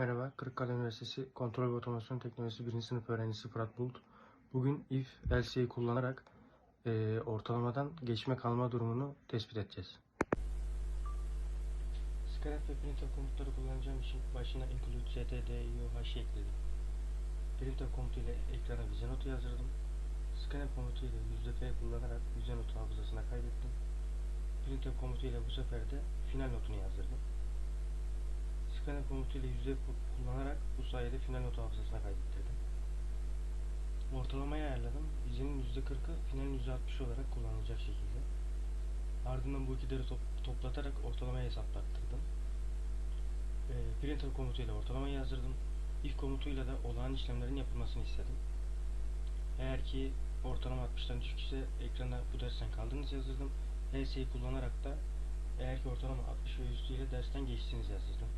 Merhaba, Kırıkkale Üniversitesi Kontrol ve Otomasyon Teknolojisi 1. sınıf öğrencisi Fırat Bulut. Bugün if else'yi kullanarak eee, ortalamadan geçme kalma durumunu tespit edeceğiz. Scanf ve printer komutları kullanacağım için başına include stdioh ekledim. Printer komutu ile ekrana vize notu yazdırdım. Scanf komutu ile %P kullanarak vize notu hafızasına kaydettim. Printer komutu ile bu sefer de final notunu yazdırdım. Scanner komutuyla yüzde kullanarak bu sayede final notu hafızasına kaydettirdim. Ortalamayı ayarladım. Vizenin %40'ı finalin %60 olarak kullanılacak şekilde. Ardından bu ikileri top- toplatarak ortalamayı hesaplattırdım. Ee, printer komutuyla ortalamayı yazdırdım. If komutuyla da olağan işlemlerin yapılmasını istedim. Eğer ki ortalama 60'tan düşük ise ekrana bu dersten kaldınız yazdırdım. else'yi kullanarak da eğer ki ortalama 60 ve üstüyle dersten geçtiğiniz yazdırdım.